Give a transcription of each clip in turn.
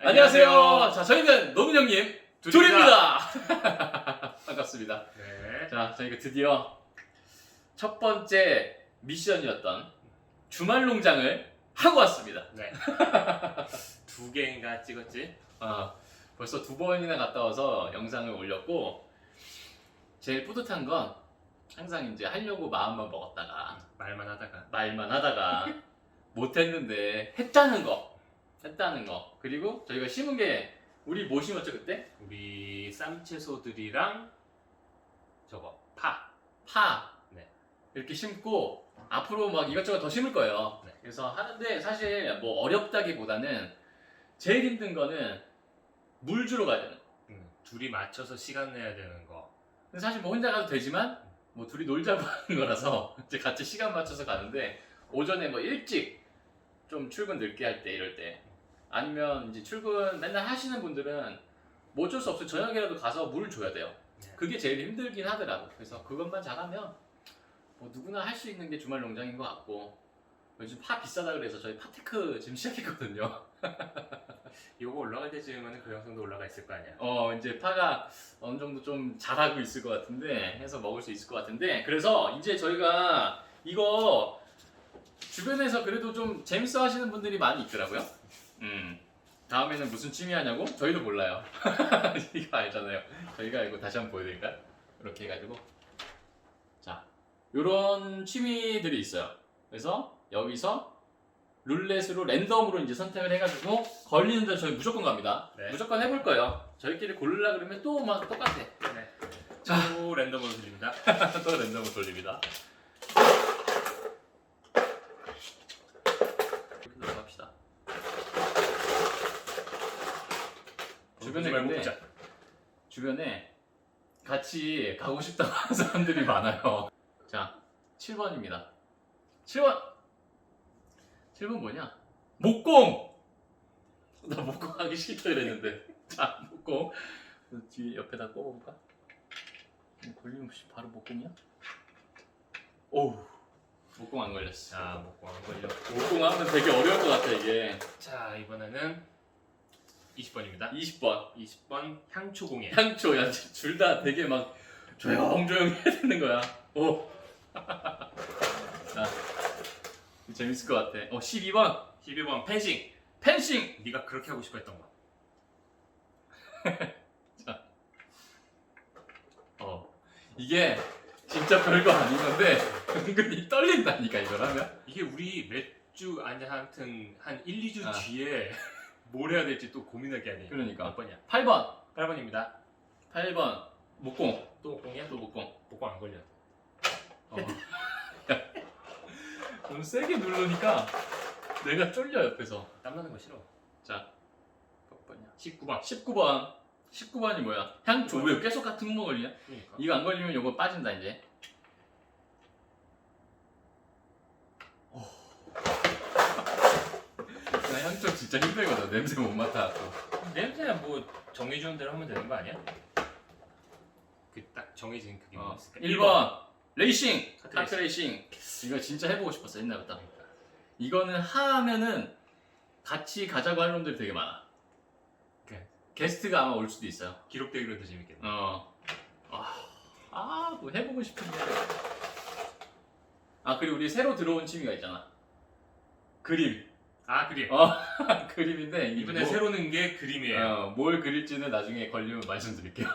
안녕하세요. 자, 저희는 노민 형님 둘입니다. 반갑습니다. 네. 자, 저희가 드디어 첫 번째 미션이었던 주말 농장을 하고 왔습니다. 네. 두 개인가 찍었지? 아, 벌써 두 번이나 갔다 와서 영상을 올렸고 제일 뿌듯한 건 항상 이제 하려고 마음만 먹었다가 말만 하다가 말만 하다가 못했는데 했다는 거 했다는 거 그리고 저희가 심은 게 우리 뭐 심었죠 그때? 우리 쌈채소들이랑 저거 파. 파 네. 이렇게 심고 앞으로 막 이것저것 더 심을 거예요 네. 그래서 하는데 사실 뭐 어렵다기보다는 제일 힘든 거는 물 주러 가야 되는 거 음, 둘이 맞춰서 시간 내야 되는 거. 근데 사실 뭐 혼자 가도 되지만 뭐 둘이 놀자고 하는 거라서 이제 같이 시간 맞춰서 가는데 오전에 뭐 일찍 좀 출근 늦게 할 때 이럴 때 아니면 이제 출근 맨날 하시는 분들은 뭐 어쩔 수 없어요 저녁이라도 가서 물을 줘야 돼요 네. 그게 제일 힘들긴 하더라고 그래서 그것만 잘하면 뭐 누구나 할 수 있는 게 주말 농장인 것 같고 요즘 파 비싸다 그래서 저희 파테크 지금 시작했거든요 이거 올라갈 때쯤에는 그 영상도 올라가 있을 거 아니야. 어 이제 파가 어느 정도 좀 자라고 있을 것 같은데 해서 먹을 수 있을 것 같은데 그래서 이제 저희가 이거 주변에서 그래도 좀 재밌어 하시는 분들이 많이 있더라고요. 음 다음에는 무슨 취미 하냐고 저희도 몰라요. 이거 알잖아요. 저희가 이거 다시 한번 보여드릴까요? 이렇게 해가지고 자 요런 취미들이 있어요. 그래서 여기서 룰렛으로 랜덤으로 이제 선택을 해가지고 걸리는 대로 저희 무조건 갑니다. 네. 무조건 해볼 거예요. 저희끼리 고르려 그러면 또 막 똑같아. 네. 자. 또 랜덤으로 드립니다. 또 랜덤으로 돌립니다. 이렇게 넘어갑시다. 주변에 말고 근데 보자. 주변에 같이 가고 싶다고 하는 사람들이 많아요. 자, 7번입니다. 7번! 7번 뭐냐? 목공! 나 목공 하기 싫다 그랬는데. 자, 목공. 그 뒤에 옆에다 꼽아볼까? 음, 걸리면 혹시 바로 목공이야? 오우. 목공 안 걸렸어. 자, 먹고 안 걸려. 목공 하면 되게 어려울 것 같아, 이게. 자, 이번에는 20번입니다. 20번. 20번 향초공예. 향초, 야, 둘 다 되게 막 조용조용 해야 되는 거야. 오. 자, 재밌을 것 같아. 어, 12번. 12번 펜싱. 펜싱. 네가 그렇게 하고 싶어 했던 거. 어, 이게 진짜 별거 아닌 건데 은근히 떨린다니까 이걸 하면. 이게 우리 몇 주 아니 하여튼 한 1, 2주 아. 뒤에 뭘 해야 될지 또 고민하게 하네. 그러니까. 몇 번이야? 8번. 8번입니다. 8번. 목공. 또 목공이야? 또 목공. 목공 안 걸려. 어. 너무 세게 누르니까 내가 쫄려 옆에서. 땀나는 거 싫어. 자, 몇 번이야? 19번. 19번. 19번이 뭐야? 향초. 왜 계속 같은 거만 걸리냐? 그러니까. 이거 안 걸리면 이거 빠진다 이제. 나 향초 진짜 힘들거든. 냄새 못 맡아갖고. 냄새야 뭐 정해주는 대로 하면 되는 거 아니야? 그 딱 정해진 그게 어. 뭐였을까? 1번 레이싱. 카트 카트 레이싱. 이거 진짜 해보고 싶었어 옛날부터. 이거는 하면은 같이 가자고 할 놈들이 되게 많아. 오케이. 게스트가 아마 올 수도 있어요. 기록되기로 더 재밌겠네. 어. 아, 아, 뭐 해보고 싶은데. 아, 그리고 우리 새로 들어온 취미가 있잖아. 그림. 아 그림. 어, 그림인데 이번에 뭐, 새로 넣은 게 그림이에요. 어, 뭘 그릴지는 나중에 걸리면 말씀드릴게요.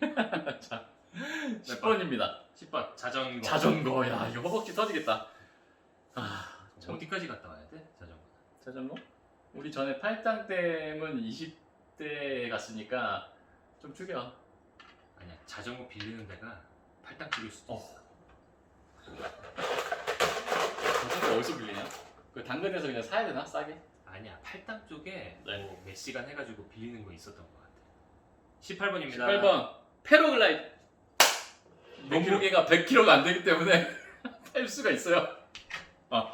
자, 10번입니다. 10번 자전거. 자전거. 야, 이거 허벅지 터지겠다. 아, 참. 어디까지 갔다 와야 돼? 자전거. 자전거? 우리 전에 팔당 때면 20대에 갔으니까 좀 줄여. 아니야 자전거 빌리는 데가 팔당 찍을 수도 어. 있어. 자전거 어디서 빌리냐? 그 당근에서 그냥 사야 되나? 싸게? 아니야 팔당 쪽에 네. 뭐 몇 시간 해가지고 빌리는 거 있었던 것 같아. 18번입니다. 18번 패러글라이드 몸무게가 100kg가 안 되기 때문에 탈 수가 있어요. 아.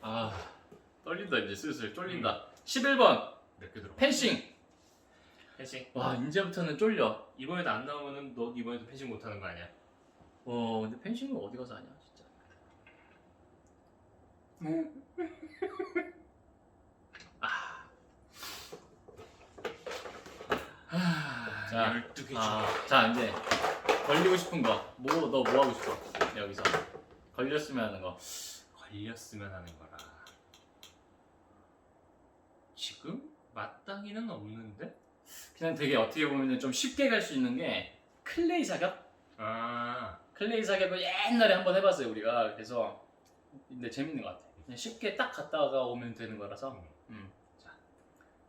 아 떨린다 이제 슬슬 쫄린다. 11번 몇개 들어? 펜싱. 펜싱. 와 이제부터는 쫄려. 이번에도 안 나오면은 너 이번에도 펜싱 못 하는 거 아니야? 어 근데 펜싱은 어디 가서 하냐 자, 12개 아, 아 자 이제 걸리고 싶은 거. 뭐너뭐 뭐 하고 싶어? 여기서 걸렸으면 하는 거. 걸렸으면 하는 거라. 지금 마땅히는 없는데? 그냥 되게 어떻게 보면 좀 쉽게 갈 수 있는 게 클레이 사격. 아, 클레이 사격을 옛날에 한번 해봤어요 우리가. 그래서 근데 재밌는 것 같아. 그냥 쉽게 딱 갔다가 오면 되는 거라서. 음.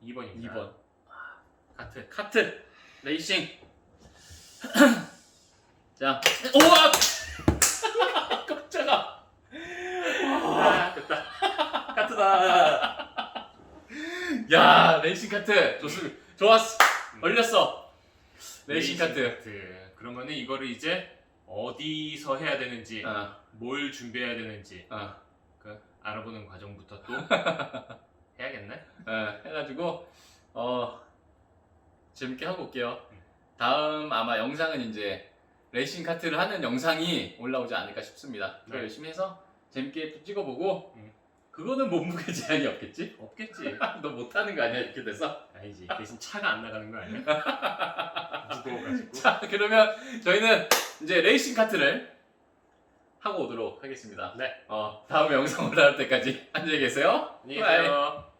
2번입니다. 2번 카트. 카트 레이싱. 자, 오와 깜짝아. 아, 됐다. 카트다. 야 레이싱 카트 좋습니다. 좋았어. 걸렸어. 레이싱 카트. 그러면은 이거를 이제 어디서 해야 되는지, 어, 뭘 준비해야 되는지 어, 그 알아보는 과정부터 또 해야겠네. 어, 해가지고 어 재밌게 하고 올게요. 다음 아마 영상은 이제 레이싱 카트를 하는 영상이 올라오지 않을까 싶습니다. 네. 열심히 해서 재밌게 또 찍어보고 음. 그거는 몸무게 제한이 없겠지? 없겠지. 너 못하는 거 아니야 이렇게 돼서? 아니지. 대신 차가 안 나가는 거 아니야? 무거워가지고. 자 그러면 저희는 이제 레이싱 카트를 하고 오도록 하겠습니다. 네. 어 다음 영상 올라올 때까지 안녕히 계세요. 안녕히 계세요.